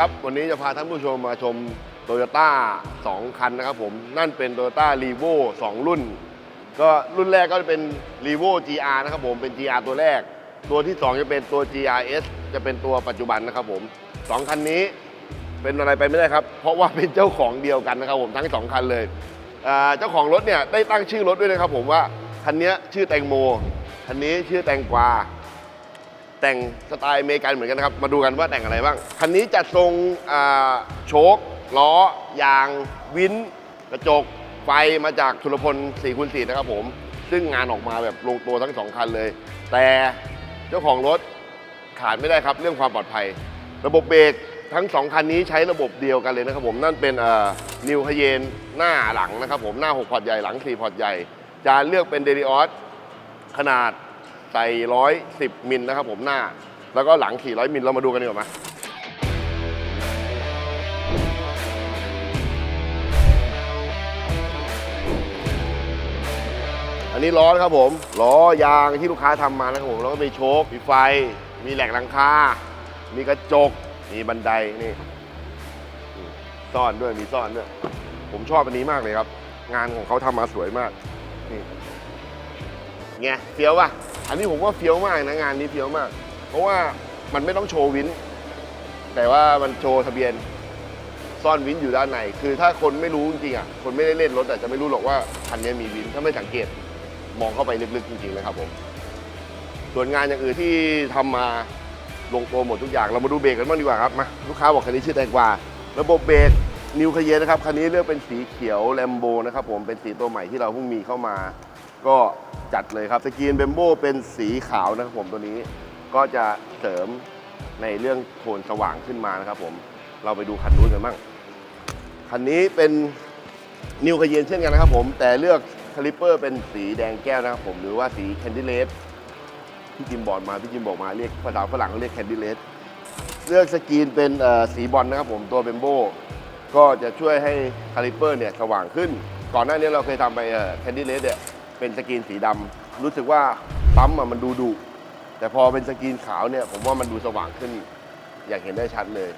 ครับ วันนี้จะพาท่านผู้ชมมาชมโตโยต้า2คันนะครับผม นั่นเป็นโตโยต้ารีโว2รุ่น ก็รุ่นแรกก็จะเป็น r e v o GR นะครับผมเป็น GR ตัวแรก ตัวที่ 2 จะเป็นตัว GRS จะเป็นตัวปัจจุบันนะครับผมสองคันนี้เป็นอะไรไปไม่ได้ครับ เพราะว่าเป็นเจ้าของเดียวกันนะครับผมทั้งสองคันเลยเจ้าของรถเนี่ยได้ตั้งชื่อรถด้วยนะครับผมว่าคันนี้ชื่อแตงโมคันนี้ชื่อแตงกวา แต่งสไตล์อเมริกันเหมือนกันนะครับ มาดูกันว่าแต่งอะไรบ้าง คันนี้จัดทรงโชคล้อ ยาง วินกระจก ไฟมาจากชุลพล4คูณ4นะครับผม ซึ่งงานออกมาแบบลงตัวทั้งสองคันเลย แต่เจ้าของรถขาดไม่ได้ครับเรื่องความปลอดภัย ระบบเบรกทั้งสองคันนี้ใช้ระบบเดียวกันเลยนะครับผม นั่นเป็นนิวคเยนหน้าหลังนะครับผม หน้า 6 พอร์ตใหญ่ หลัง 4 พอร์ตใหญ่จานเลือกเป็นเดริออสขนาด ใส่ 110 มิลนะครับผมหน้า แล้วก็หลัง400 มิลเรามาดูกันดีกว่าไหมอันนี้ล้อนะครับผมล้อยางที่ลูกค้าทำมานะครับผมแล้วก็มีโชคมีไฟ มีแหลกหลังคา มีกระจก มีบันไดนี่ซ่อนด้วยมีซ่อนด้วยผมชอบอันนี้มากเลยครับ งานของเขาทำมาสวยมากนี่ไงเฟี้ยวป่ะ อันนี้ผมว่าเฟี้ยวมากนะงานนี้เฟี้ยวมาก เพราะว่ามันไม่ต้องโชว์วิน แต่ว่ามันโชว์ทะเบียน ซ่อนวินอยู่ด้านใน คือถ้าคนไม่รู้จริงๆอะ คนไม่ได้เล่นรถอาจจะไม่รู้หรอกว่าคันนี้มีวิน ถ้าไม่สังเกตมองเข้าไปลึกๆจริงๆเลยครับผม ส่วนงานอย่างอื่นที่ทำมาลงตัวหมดทุกอย่าง เรามาดูเบรกกันบ้างดีกว่าครับ มาลูกค้าบอกคันนี้ชื่อแตงกวา ระบบเบรกนิวเคลเยนนะครับ คันนี้เลือกเป็นสีเขียวแลมโบนะครับผม เป็นสีตัวใหม่ที่เราเพิ่งมีเข้ามา ก็จัดเลยครับสกรีนเบมโบเป็นสีขาวนะครับผมตัวนี้ก็จะเสริมในเรื่องโทนสว่างขึ้นมานะครับผมเราไปดูคันนู้นกันบ้างคันนี้เป็นนิวคเยนเช่นกันนะครับผมแต่เลือกคาลิปเปอร์เป็นสีแดงแก้วนะครับผมหรือว่าสีแคนดิเลสพี่จิมบอกมาพี่จิมบอกมาเรียกภาษาฝรั่งเขาเรียกแคนดิเลสเลือกสกรีนเป็นสีบอลนะครับผมตัวเบมโบก็จะช่วยให้คาลิปเปอร์เนี่ยสว่างขึ้น ก่อนหน้านี้เราเคยทำไปแคนดิเลสเนี่ย เป็นสกรีนสีดำรู้สึกว่าปั๊มอะมันดูดุแต่พอเป็นสกรีนขาวเนี่ยผมว่ามันดูสว่างขึ้น อย่างเห็นได้ชัดเลย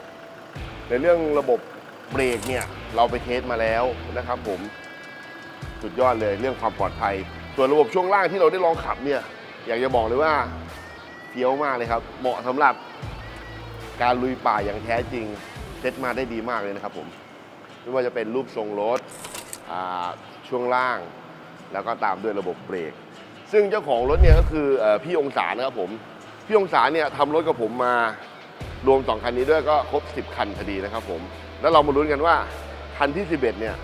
ในเรื่องระบบเบรกเนี่ยเราไปเทสมาแล้วนะครับผมสุดยอดเลยเรื่องความปลอดภัย ส่วนระบบช่วงล่างที่เราได้ลองขับเนี่ยอยากจะบอกเลยว่าเฟี้ยวมากเลยครับ เหมาะสำหรับการลุยป่าอย่างแท้จริงเซตมาได้ดีมากเลยนะครับผม ไม่ว่าจะเป็นรูปทรงรถอ่าช่วงล่าง แล้วก็ตามด้วยระบบเบรก ซึ่งเจ้าของรถเนี่ยก็คือพี่องศานะครับผม พี่องศาเนี่ยทำรถกับผมมารวม 2 คันนี้ด้วยก็ครบ 10 คันพอดีนะครับผม แล้วเรามาลุ้นกันว่าคันที่ 11 เนี่ย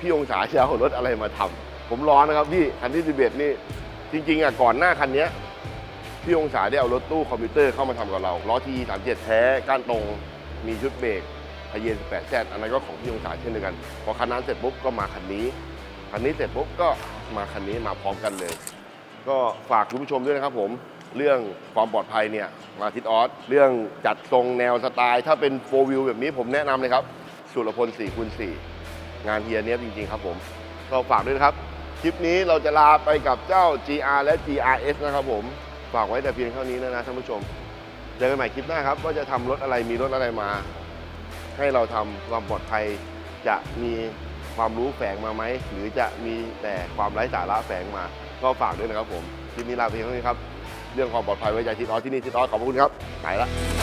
พี่องศาจะเอารถอะไรมาทำผมร้อนนะครับพี่คันที่ 11 นี่จริงๆอะก่อนหน้าคันนี้พี่องศาได้เอารถตู้คอมพิวเตอร์เข้ามาทำกับเราล้อที37 แท้ก้านตรงมีชุดเบรกพเยน18แซดอันนั้นก็ของพี่องศาเช่นเดียวกัน พอคันนั้นเสร็จปุ๊บก็มาคันนี้ คันนี้เสร็จปุ๊บก็มาคันนี้มาพร้อมกันเลย ก็ฝากคุณผู้ชมด้วยนะครับผมเรื่องความปลอดภัยเนี่ยมาทิดออสเรื่องจัดทรงแนวสไตล์ ถ้าเป็นโฟวิวแบบนี้ผมแนะนำเลยครับ สุรพล4คูณ4งานเฮียเนี้ยจริง ๆ ครับผมก็ฝากด้วยนะครับ คลิปนี้เราจะลาไปกับเจ้า GR และ GRS นะครับผม ฝากไว้แต่เพียงเท่านี้นะนะท่านผู้ชมเจอกันใหม่คลิปหน้าครับ ว่าจะทำรถอะไรมีรถอะไรมา ให้เราทำความปลอดภัยจะมี ความรู้แฝงมาไหม หรือจะมีแต่ความไร้สาระแฝงมา ก็ฝากด้วยนะครับผมคลิปนี้ลาไปเพียงเท่านี้ครับ เรื่องความปลอดภัยไว้ใจทิศออสที่นี่ทิศออสขอบคุณครับไปละ